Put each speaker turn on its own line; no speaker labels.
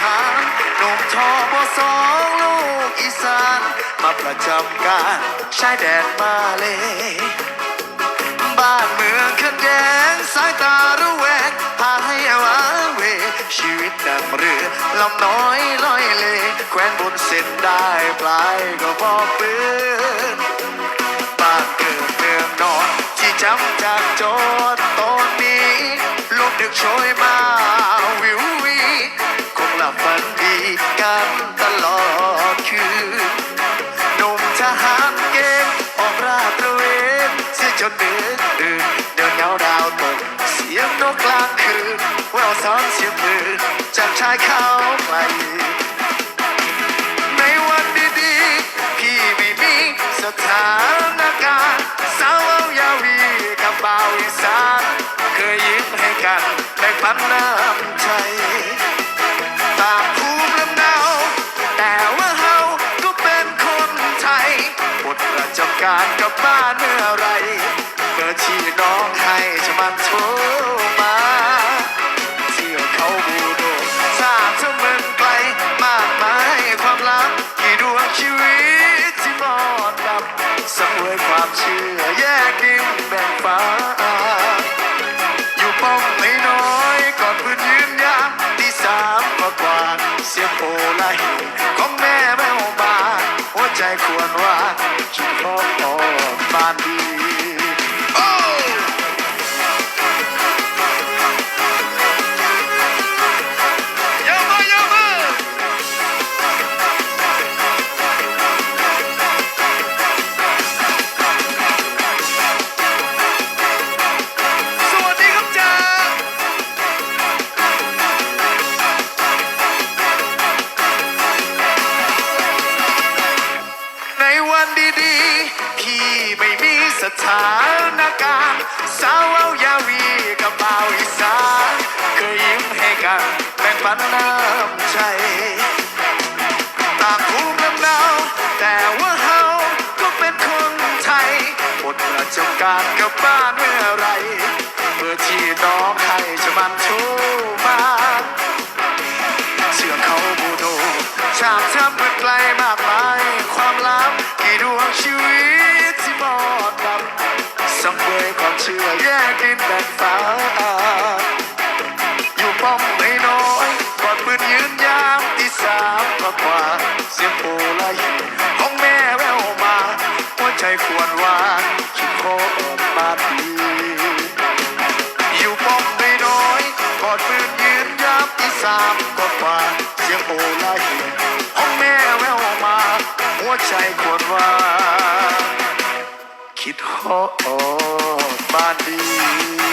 หารหนุ่มทอบสองลูกอีสาน มาประจำการชายแดนมาเลย บ้านเมืองขัดแย้งสายตาระแวงพาให้อวาเว ชีวิตดังเรือลำน้อยลอยเลย แควนบนเส้นได้ปลายก็บอกปืนบ้านเกิดเมืองนอนที่จำจากโจทย์ตอนนี้ลมดึกโชยมา จนดึกดื่นเดินเงาดาวตกเสียงนกกลางคืนแววซ้อนเสียงปืนจากชายเขาไกลในวันดีๆพี่ไม่มีสถานการณ์สาวเยาวีกับบ่าวอีสานเคยยิ้มให้กันแบ่งปันน้ำใจตามภูมิลำเนาแต่ว่าเฮาก็เป็นคนไทยหมดประจำ การกับบ้านเมื่อไรเกิดชีน้องให้จะมันโทรมาเที่ยวเขาบูโดทราบเธอเมืองไกลมากมายความลับกี่ดวงชีวิตที่มอดดับสังเวยความเชื่อแยกดินแบ่งฟ้า อยู่ป้องไม่น้อยก่อนพื้นยืนยามที่สามกว่ากว่าเสียงโอไลของแม่แม่โอบานหัวใจควรว่า คิานการณ์สาวเอายาวีกับบ่าวอีสานเคยยิ้มให้กันแบ่งปันน้ำใจต่างภูมิลำเนาแต่ว่าเฮาก็เป็นคนไทยหมดประจำการกับบ้านเมื่อไรเมื่อที่น้องให้จะมันโทรมาเชื่อเขาบูโดชาติทำเมื่อไกลมากมายความลับกี่ดวงชีวิต อแยกดินแบ่งฟ้าอยู่ป้อมไม่น้อยกอดปืนยืนยามที่สามกว่ากว่าเสียงโอไลของแม่แววมาหัวใจควรวานคิดขอออกมาดีอยู่ป้อมไม่น้อยกอดปืนยืนยามที่สามกว่ากว่าเสียงโอไลของแม่แววมาหัวใจควรวานคิดขอออก มาดี